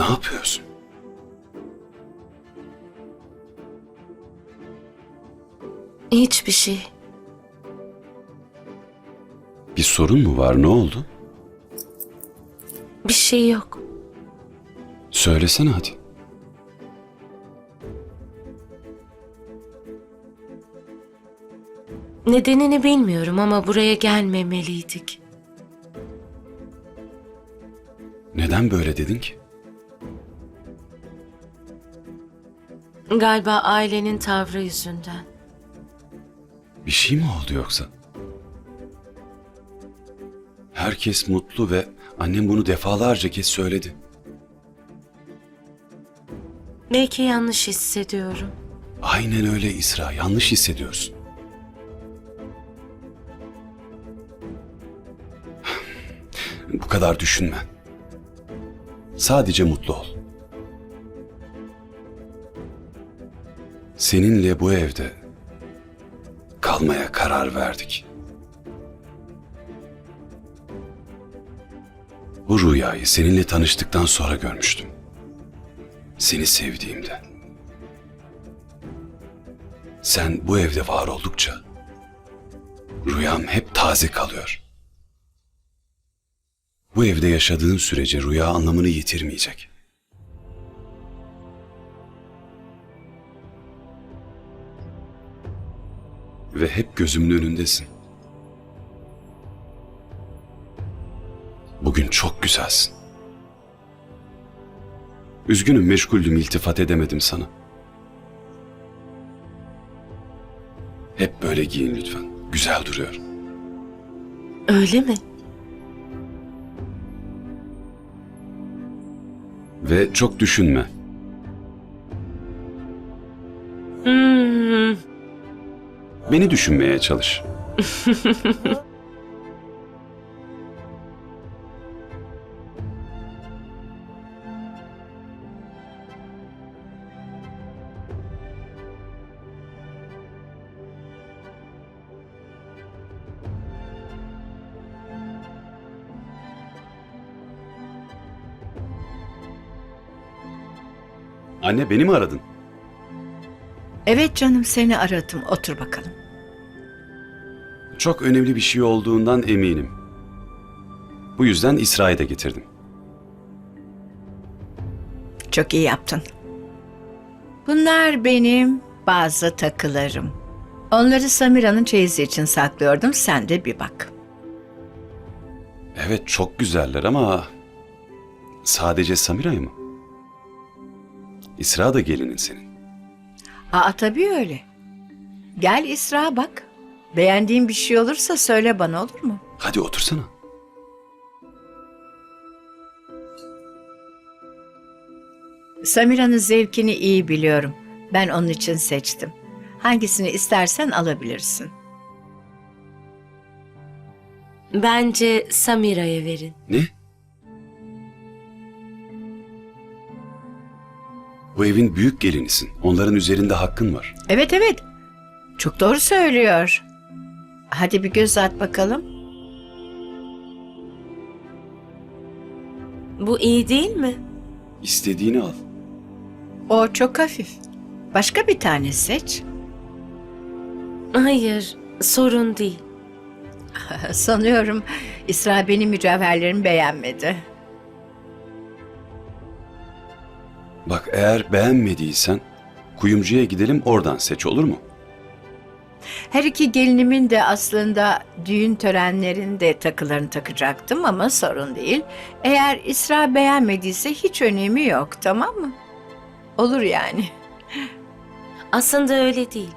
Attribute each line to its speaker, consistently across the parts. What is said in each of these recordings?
Speaker 1: Ne yapıyorsun?
Speaker 2: Hiçbir şey.
Speaker 1: Bir sorun mu var? Ne oldu?
Speaker 2: Bir şey yok.
Speaker 1: Söylesene hadi.
Speaker 2: Nedenini bilmiyorum ama buraya gelmemeliydik.
Speaker 1: Neden böyle dedin ki?
Speaker 2: Galiba ailenin tavrı yüzünden.
Speaker 1: Bir şey mi oldu yoksa? Herkes mutlu ve annem bunu defalarca kez söyledi.
Speaker 2: Belki yanlış hissediyorum.
Speaker 1: Aynen öyle İsra. Yanlış hissediyorsun. Bu kadar düşünme. Sadece mutlu ol. Seninle bu evde kalmaya karar verdik. Bu rüyayı seninle tanıştıktan sonra görmüştüm. Seni sevdiğimde. Sen bu evde var oldukça rüyam hep taze kalıyor. Bu evde yaşadığın sürece rüya anlamını yitirmeyecek. Ve hep gözümün önündesin. Bugün çok güzelsin. Üzgünüm meşguldüm iltifat edemedim sana. Hep böyle giyin lütfen. Güzel duruyor.
Speaker 2: Öyle mi?
Speaker 1: Ve çok düşünme. Beni düşünmeye çalış. Anne beni mi aradın?
Speaker 3: Evet canım seni aradım. Otur bakalım.
Speaker 1: Çok önemli bir şey olduğundan eminim. Bu yüzden İsra'yı da getirdim.
Speaker 3: Çok iyi yaptın. Bunlar benim bazı takılarım. Onları Samira'nın çeyizi için saklıyordum. Sen de bir bak.
Speaker 1: Evet çok güzeller ama sadece Samira'yı mı? İsra da gelinin senin.
Speaker 3: Aa tabii öyle. Gel İsra bak. Beğendiğin bir şey olursa söyle bana olur mu?
Speaker 1: Hadi otursana.
Speaker 3: Samira'nın zevkini iyi biliyorum. Ben onun için seçtim. Hangisini istersen alabilirsin.
Speaker 2: bence Samira'ya verin.
Speaker 1: Ne? Bu evin büyük gelinisin. Onların üzerinde hakkın var.
Speaker 3: Evet evet. Çok doğru söylüyor. Hadi bir göz at bakalım.
Speaker 2: Bu iyi değil mi?
Speaker 1: İstediğini al.
Speaker 3: O çok hafif. Başka bir tane seç.
Speaker 2: Hayır, sorun değil.
Speaker 3: Sanıyorum İsra benim mücevherlerimi beğenmedi.
Speaker 1: Bak eğer beğenmediysen kuyumcuya gidelim oradan seç olur mu?
Speaker 3: Her iki gelinimin de aslında düğün törenlerinde takılarını takacaktım ama sorun değil. Eğer İsra beğenmediyse hiç önemi yok tamam mı? Olur yani.
Speaker 2: Aslında öyle değil.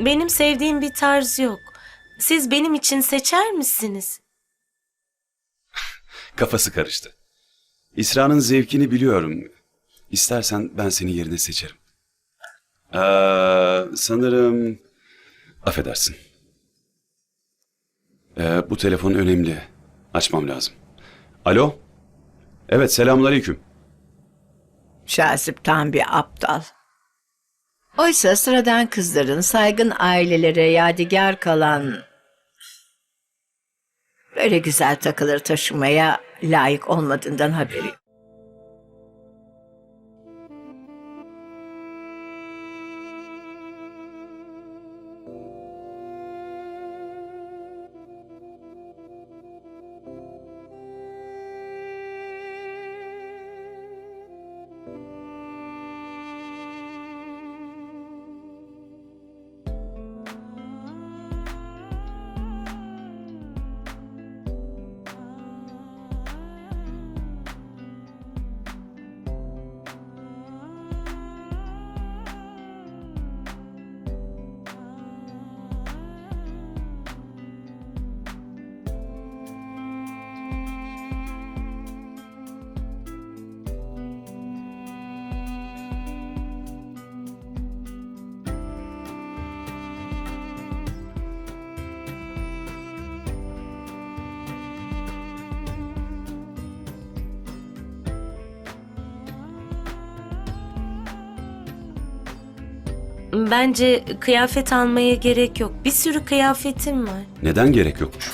Speaker 2: Benim sevdiğim bir tarz yok. Siz benim için seçer misiniz?
Speaker 1: Kafası karıştı. İsra'nın zevkini biliyorum. İstersen ben seni yerine seçerim. Ee, sanırım... Affedersin. Ee, bu telefon önemli. Açmam lazım. Alo? Evet, selamünaleyküm.
Speaker 3: Şazip tam bir aptal. Oysa sıradan kızların saygın ailelere yadigar kalan böyle güzel takıları taşımaya layık olmadığından haberi yok.
Speaker 2: Bence kıyafet almaya gerek yok. Bir sürü kıyafetim var.
Speaker 1: Neden gerek yokmuş?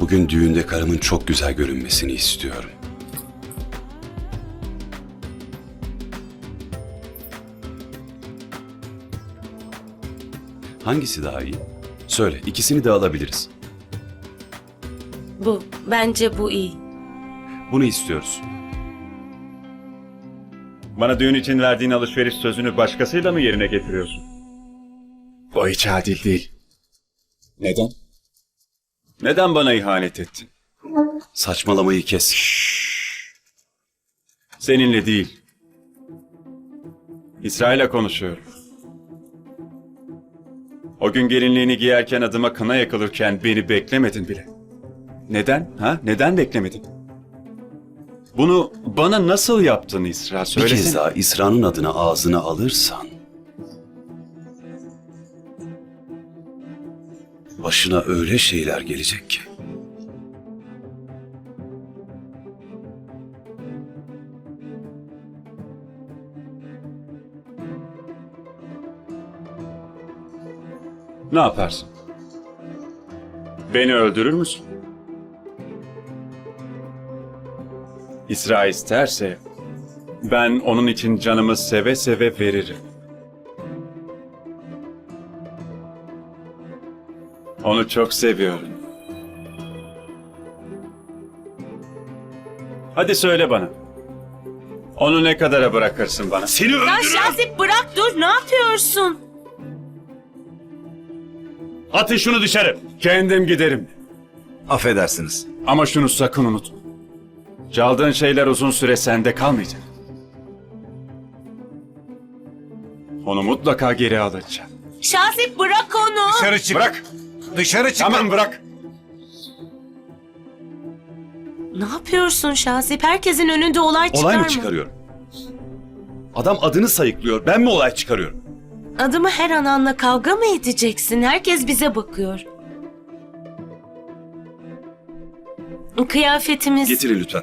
Speaker 1: Bugün düğünde karımın çok güzel görünmesini istiyorum. Hangisi daha iyi? Söyle, ikisini de alabiliriz.
Speaker 2: Bu. Bence bu iyi.
Speaker 1: Bunu istiyoruz.
Speaker 4: Bana düğün için verdiğin alışveriş sözünü başkasıyla mı yerine getiriyorsun? Bu hiç adil değil. Neden? Neden bana ihanet ettin?
Speaker 1: Saçmalamayı kes.
Speaker 4: Seninle değil. İsrail'le konuşuyorum. O gün gelinliğini giyerken adıma kına yakılırken beni beklemedin bile. Neden? Ha? Neden beklemedin? Bunu bana nasıl yaptın İsra?
Speaker 1: Bir
Speaker 4: Söylesene.
Speaker 1: kez daha İsra'nın adına ağzına alırsan... Başına öyle şeyler gelecek ki.
Speaker 4: Ne yaparsın? Beni öldürür müsün? İsra isterse ben onun için canımı seve seve veririm. Onu çok seviyorum. Hadi söyle bana. Onu ne kadara bırakırsın bana?
Speaker 1: Seni
Speaker 2: Ya Şazip bırak dur ne yapıyorsun?
Speaker 4: Atın şunu dışarı. Kendim giderim.
Speaker 5: Affedersiniz.
Speaker 4: Ama şunu sakın unutma. Çaldığın şeyler uzun süre sende kalmayacak. Onu mutlaka geri alacağım.
Speaker 2: Şazip bırak onu.
Speaker 5: Dışarı çık.
Speaker 4: Bırak.
Speaker 5: Dışarı çık.
Speaker 4: Tamam bırak.
Speaker 2: Ne yapıyorsun Şazip? Herkesin önünde olay çıkarma.
Speaker 1: olay mı çıkarıyorum? Adam adını sayıklıyor. Ben mi olay çıkarıyorum?
Speaker 2: Adımı her ananla kavga mı edeceksin? Herkes bize bakıyor. Kıyafetimiz...
Speaker 1: Getirin lütfen.